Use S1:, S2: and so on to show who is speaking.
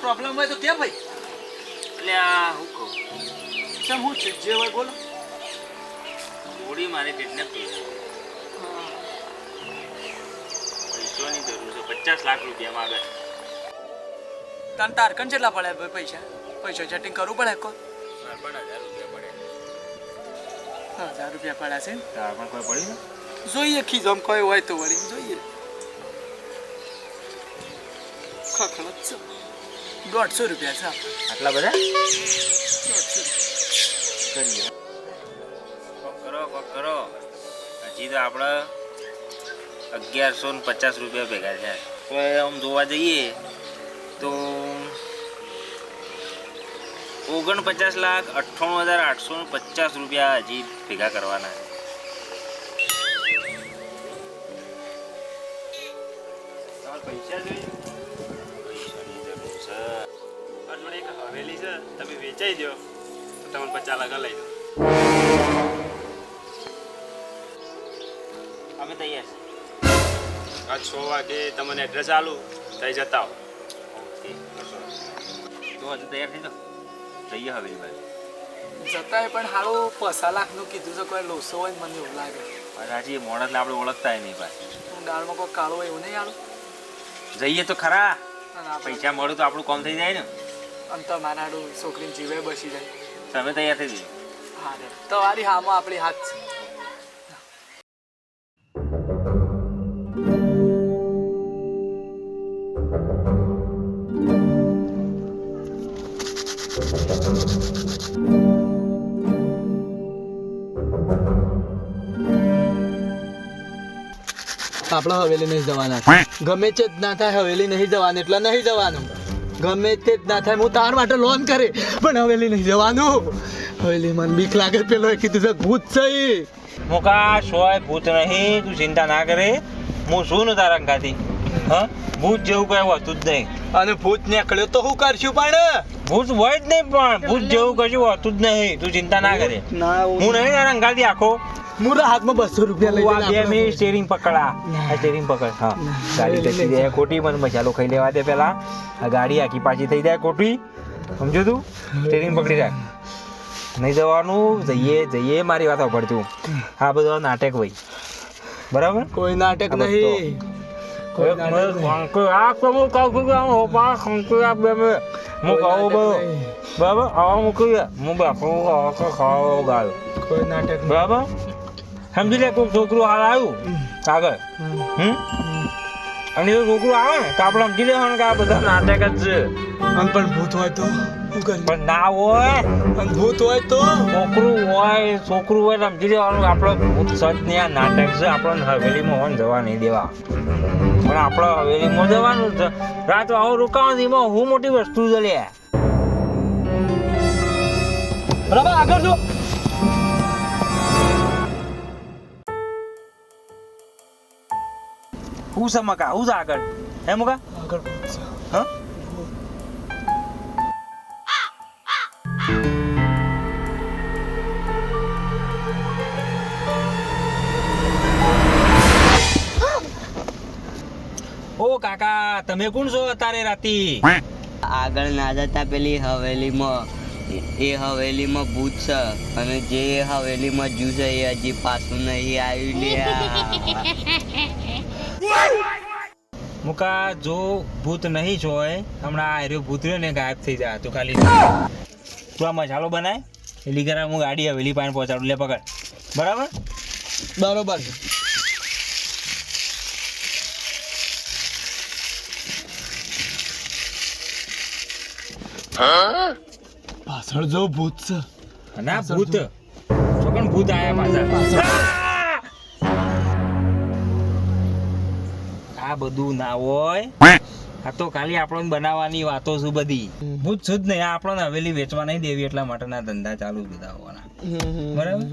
S1: Problem હોય તો કેમ ભાઈ
S2: એટલે આ હું કહું?
S1: ચમ હું છે? જે હોય બોલો.
S2: થોડી મારી કિડનેપ થઈ ગઈ. પૈસોની જરૂર છે. પચાસ લાખ રૂપિયા માગે
S1: તને તારકન કેટલા પડે ભાઈ પૈસા? પૈસા ચેટિંગ કરવું પડે કો
S2: પણ હજાર રૂપિયા પડે.
S1: હજાર રૂપિયા પડ્યા છે
S2: તાર પણ કોઈ પડ્યું ને?
S1: જોઈએ ખીજોમ કોઈ હોય તો વળી જોઈએ. ખખડો દોઢસો રૂપિયા છે.
S2: આટલા બધા? કરીએ. કરો કરો. હજી તો આપણે અગિયારસો ને પચાસ રૂપિયા ભેગા થયા. તો આમ જોવા જઈએ તો ઓગણપચાસ લાખ અઠ્ઠાણું હજાર આઠસો ને પચાસ રૂપિયા હજી ભેગા કરવાના. પૈસા જોઈએ.
S3: હવેલી છે તમે વેચાઈ દો તો તમને પચાસ લાખ લઈ દો
S2: અમે તૈયાર
S3: આ છ વાગે તમને એડ્રેસ આલું ત્યાં જતા આવો.
S2: ઓકે તો હજુ તૈયાર થઈ જાઓ. જઈએ હવેલી બાજુ.
S1: જતાય પણ હારું પસા લાખનું કીધું છે કોઈ લોસો હોય મને એવું લાગે.
S2: રાજી હજી મોણસને આપણે ઓળખતા નહીં ભાઈ.
S1: હું દાળમાં કોઈ કાળો એવું નહીં હારું
S2: જઈએ તો ખરા. પૈસા મળું તો આપણું કોમ થઈ જાય ને.
S1: અંતર મારા હાડું છોકરીને જીવે બસી જાય.
S2: તમે તૈયાર થઈ જઈએ
S1: હા રે. તમારી હામાં આપણી હાથ છે. આપણે હવેલી નહીં જવાના ગમે છે જ ના થાય હવેલી નહીં જવાનું એટલે નહીં જવાનું. ગમે તે જ ના થાય હું તાર માટે લોન કરે. પણ હવેલી નહીં જવાનું. હવેલી મને બીક લાગે પેલો એ કીધું છે ભૂત છે ઈ.
S2: મુકા સોય ભૂત નહીં તું ચિંતા ના કરે. હું શું ને તારા અંગાથી. હ? ભૂત જેવું કઈ હોતું જ નહીં.
S1: અને ભૂત નીકળ્યો તો શું કરશું પણ?
S2: ભૂત હોય જ નહીં પણ ભૂત જેવું કશું હોતું જ નહીં. તું ચિંતા ના કરે. હું નહીં તારા અંગાથી આખો.
S1: મુરા હાથમાં બસો રૂપિયા લઈ
S2: બે
S1: આપણે-
S2: સ્ટેરિંગ પકડા. આ સ્ટેરિંગ પકડ. હા ગાડી ટકી જાય ખોટી મને મસાલો ખાઈ લેવા દે પેલા. આ ગાડી આખી પાછી થઈ જાય ખોટી. સમજો તું? સ્ટેરિંગ પકડી રાખ. નહીં જવાનું જઈએ જઈએ મારી વાત સાંભળ તું આ બધો નાટક ભાઈ બરાબર?
S1: કોઈ નાટક. નહીં.
S2: બરાબર? સમજી લે કોઈક છોકરું હાલ આવ્યું? આગળ
S1: હમ.
S2: અને એ છોકરું આવે ને તો આપણે સમજી લેવાનું કે આ બધા નાટક જ છે.
S1: અને પણ ભૂત હોય તો
S2: પણ ના હોય.
S1: અને ભૂત હોય તો?
S2: છોકરું હોય છોકરું હોય તો સમજી લેવાનું આપણે ભૂત સચ ને આ નાટક છે. આપણને હવેલીમાં હોન જવા નહીં દેવા. પણ આપણે હવેલીમાં જવાનું છે. રાત આવો રોકાવાનું એમાં હું મોટી વસ્તુ છે લે.
S1: બરાબર આગળ જો.
S2: હું છે મકા? હું છે આગળ? હે મકા?
S1: આગળ
S2: હા ઓ કાકા તમે કોણ છો અત્યારે રાતી?
S4: આગળ ના જતા પેલી હવેલીમાં એ હવેલીમાં ભૂત છે. અને જે હવેલીમાં જુ છે એ હજી પાછું નહીં આવ્યું લ્યા.
S2: મુકા જો ભૂત નહીં જોય હમણાં આ રહ્યો ભૂત રહ્યો ને ગાયબ થઈ જાય તું ખાલી. તું આ મસાલો બનાય. એલી કરા હું ગાડી હવેલી પાણી પહોંચાડું. લે પકડ. બરાબર?
S1: બરોબર પાછળ જો ભૂત છે.
S2: ના ભૂત. છોકણ ભૂત આયા પાછા આ બધું ના હોય. આ તો ખાલી આપણને બનાવવાની વાતો શું બધી. ભૂત શું જ નહીં આપણને હવેલી વેચવા નહીં દેવી એટલા માટેના ધંધા ચાલુ જ બધા હોવાના. બરાબર?